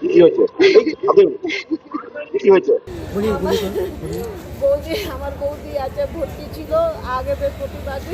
কি হয়েছে? কি হয়েছে? বৌদি আমার বৌদি আছে ভর্তি ছিল আগে বৃহস্পতিবারে।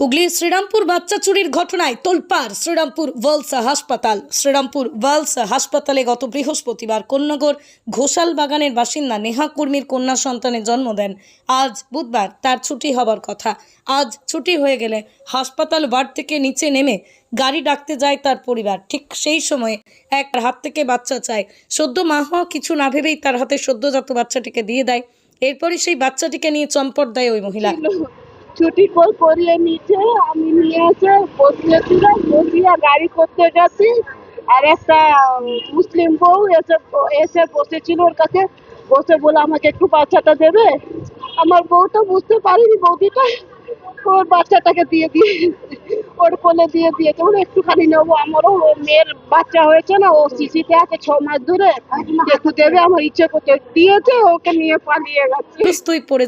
হুগলির শ্রীরামপুর বাচ্চা চুরির ঘটনায় তোলপাড় শ্রীরামপুর ওয়ালসা হাসপাতাল। শ্রীরামপুর ওয়ালসা হাসপাতালে গত বৃহস্পতিবার কন্যাগর ঘোষাল বাগানের বাসিন্দা নেহা কর্মীর কন্যা সন্তানের জন্ম দেন। আজ বুধবার তার ছুটি হবার কথা। আজ ছুটি হয়ে গেলে হাসপাতাল ওয়ার্ড থেকে নিচে নেমে গাড়ি ডাকতে যায় তার পরিবার। ঠিক সেই সময় এক হাত থেকে বাচ্চা চায়। সদ্য মা হওয়া কিছু না ভেবেই তার হাতে সদ্যজাত বাচ্চাটিকে দিয়ে দেয়। এরপরই সেই বাচ্চাটিকে নিয়ে চম্পট দেয় ওই মহিলা। ছুটি করে করিয়ে নিচে আমি নিয়ে এসে বসিয়েছিলাম বসিয়ে গাড়ি করতে গেছি। আর একটা মুসলিম বউ এসে এসে বসেছিল ওর কাছে। বসে বলে, আমাকে একটু বাচ্চাটা দেবে? আমার বউ তো বুঝতে পারিনি বৌদিটা। ওর বাচ্চাটাকে দিয়ে দিয়ে ওর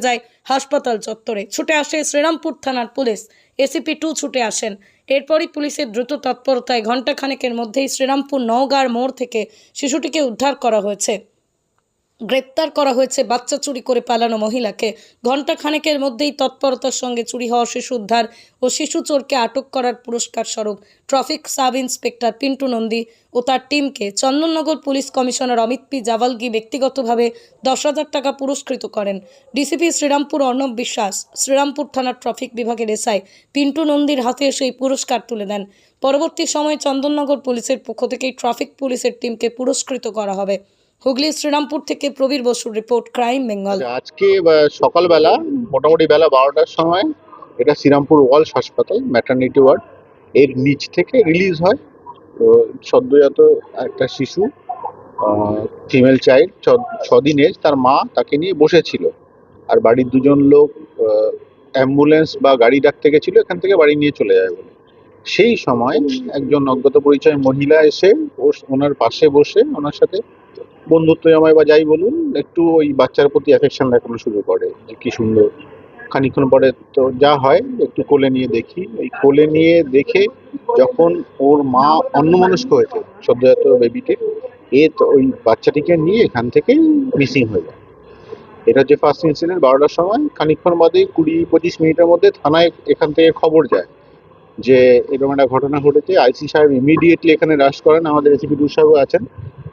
যায় হাসপাতাল চত্বরে। ছুটে আসে শ্রীরামপুর থানার পুলিশ। এসিপি টু ছুটে আসেন। এরপরই পুলিশের দ্রুত তৎপরতায় ঘণ্টাখানেকের মধ্যেই শ্রীরামপুর নওগাঁর মোড় থেকে শিশুটিকে উদ্ধার করা হয়েছে। গ্রেপ্তার করা হয়েছে বাচ্চা চুরি করে পালানো মহিলাকে। ঘণ্টা খানেকের মধ্যেই তৎপরতার সঙ্গে চুরি হওয়া শিশু উদ্ধার ও শিশু চোরকে আটক করার পুরস্কার স্বরূপ traffic sub inspector Pintu Nandi ও তার টিমকে Chandannagar police commissioner Amit P Javalgi ব্যক্তিগতভাবে দশ হাজার টাকা পুরস্কৃত করেন। ডিসিপি শ্রীরামপুর অর্ণব বিশ্বাস, শ্রীরামপুর থানার ট্রাফিক বিভাগের এসআই পিন্টু নন্দীর হাতে এসে সেই পুরস্কার তুলে দেন। পরবর্তী সময়ে চন্দননগর পুলিশের পক্ষ থেকেই ট্রাফিক পুলিশের টিমকে পুরস্কৃত করা হবে। হুগলি শ্রীরামপুর থেকে প্রবীর বসুর রিপোর্ট ক্রাইম বেঙ্গল। আচ্ছা, আজকে সকালবেলা মোটামুটি বেলা বারোটার সময় এটা শ্রীরামপুর ওয়ালস হাসপাতাল ম্যাটার্নিটি ওয়ার্ড এর নিচ থেকে রিলিজ হয়। তো সদ্যজাত একটা শিশু ফিমেল চাইল্ড ছদিন এজ তার মা তাকে নিয়ে বসেছিল। আর বাড়ির দুজন লোক অ্যাম্বুলেন্স বা গাড়ি ডাকতে গেছিল এখান থেকে বাড়ি নিয়ে চলে যায় বলে। সেই সময় একজন অজ্ঞাত পরিচয় মহিলা এসে ওনার পাশে বসে ওনার সাথে বন্ধুত্ব জমায় বা যাই বলুন, একটু ওই বাচ্চার প্রতি অ্যাফেকশন দেখানো শুরু করে যে কি সুন্দর। খানিক্ষণ পরে তো যা হয়, একটু কোলে নিয়ে দেখি। ওই কোলে নিয়ে দেখে যখন ওর মা অন্যমনস্ক হয়েছে, সদ্যজাত বেবিটি এ তো ওই বাচ্চাটিকে নিয়ে এখান থেকে মিসিং হয়ে যায়। এটা হচ্ছে ফার্স্ট ইনসিডেন্ট বারোটার সময়। খানিক্ষণ বাদে কুড়ি, পঁচিশ মিনিটের মধ্যে থানায় এখান থেকে খবর যায় যে এরকম একটা ঘটনা ঘটেছে। আইসি সাহেব ইমিডিয়েটলি এখানে রাশ করেন। আমাদের এসিপি টু সাহেব আছেন।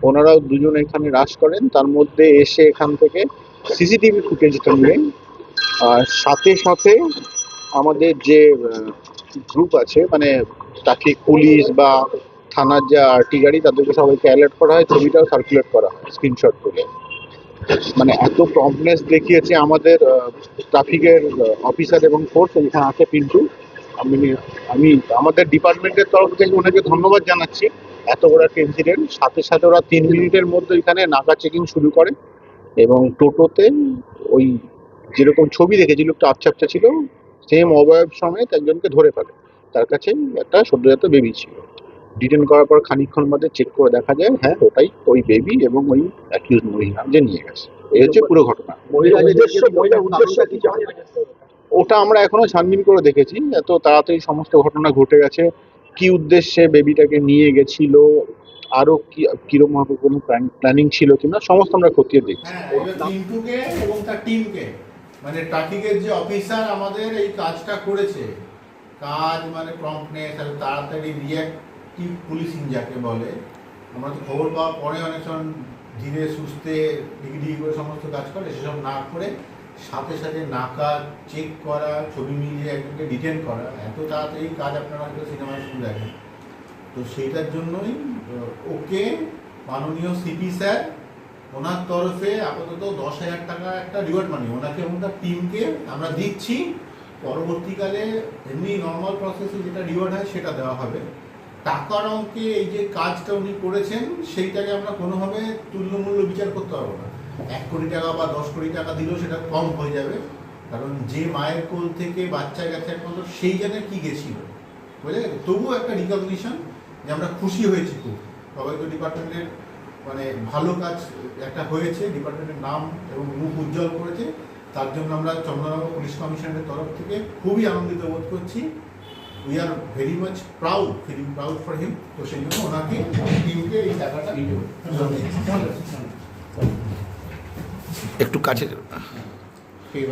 ওনারাও দুজন এখানে রাশ করেন। তার মধ্যে এসে এখান থেকে সিসিটিভি ফুটেজটা নিয়ে আর সাথে সাথে আমাদের যে গ্রুপ আছে মানে তাকে পুলিশ বা থানার যে আরটি গাড়ি, তাদেরকে সবাইকে অ্যালার্ট করা হয়। ছবিটাও সার্কুলেট করা হয় স্ক্রিনশট তুলে। মানে এত প্রম্পনেস দেখিয়েছে আমাদের ট্রাফিকের অফিসার এবং ফোর্স এখানে আছে পিন্টু আমি আমি, আমাদের ডিপার্টমেন্টের তরফ থেকে ওনাকে ধন্যবাদ জানাচ্ছি। এত বড় একটা ইনসিডেন্ট সাথে সাথে ওরা তিন মিনিটের মধ্যে এখানে নাকা চেকিং শুরু করে এবং টোটোতে ওই যেরকম ছবি দেখেছিল একটু আবছা আবছা ছিল সেম অবয়ব সমেত একজনকে ধরে ফেলে। তার কাছে একটা সদ্যজাত বেবি ছিল। ডিটেন করার পর খানিকক্ষণ মধ্যে চেক করে দেখা যায় হ্যাঁ ওটাই ওই বেবি এবং ওই অ্যাকিউজ মহিলা যে নিয়ে গেছে। এই হচ্ছে পুরো ঘটনা? ওটা আমরা এখনও ছানবিন করে দেখেছি। এত তাড়াতাড়ি সমস্ত ঘটনা ঘটে গেছে। কি উদ্দেশ্যে বেবিটাকে নিয়ে গেছিল? আরও কি, কীরকম ভাবে কোনো প্ল্যানিং ছিল কিনা? সমস্ত আমরা খতিয়ে দেখছি। হ্যাঁ এবং তার টিমকে মানে ট্রাফিকের যে অফিসার আমাদের এই কাজটা করেছে, কাজ মানে প্রম্পনেস আর তাড়াতাড়ি রিয়াক্টিভ পুলিশিং যাকে বলে, আমরা তো খবর পাওয়ার পরে অনেক সময় ধীরে সুস্থে ডিগ্রি করে সমস্ত কাজ করে, সেসব না করে সাথে সাথে নাকা চেক করা, ছবি মিলিয়ে একজনকে ডিটেন করা, এত তাড়াতাড়ি কাজ আপনারা হয়তো সিনেমায় শুরু দেখেন। তো সেইটার জন্যই ওকে মাননীয় সিপি স্যার ওনার তরফে আপাতত দশ হাজার টাকা একটা রিওয়ার্ড মানি ওনাকে তার টিমকে আমরা দিচ্ছি। পরবর্তীকালে এমনি নর্মাল প্রসেসে যেটা রিওয়ার্ড হয় সেটা দেওয়া হবে। টাকার অঙ্কে এই যে কাজটা উনি করেছেন, সেইটাকে আমরা কোনোভাবে তুল্যমূল্য বিচার করতে পারব না। এক কোটি টাকা বা দশ কোটি টাকা দিলেও সেটা কম হয়ে যাবে। কারণ যে মায়ের কোল থেকে বাচ্চা গেছে একমাত্র সেই জায়গায় কি গেছিল? বুঝলে? গেছে? তবুও একটা রিকগনিশন যে আমরা খুশি হয়েছি খুব। সবাই তো ডিপার্টমেন্টের মানে ভালো কাজ একটা হয়েছে ডিপার্টমেন্টের নাম এবং মুখ উজ্জ্বল করেছে। তার জন্য আমরা চন্দ্রনগর পুলিশ কমিশনের তরফ থেকে খুবই আনন্দিত বোধ করছি। We are very much proud feeling proud for him তো সেই জন্য ওনাকে টিমকে এই টাকাটা একটু কাছে এই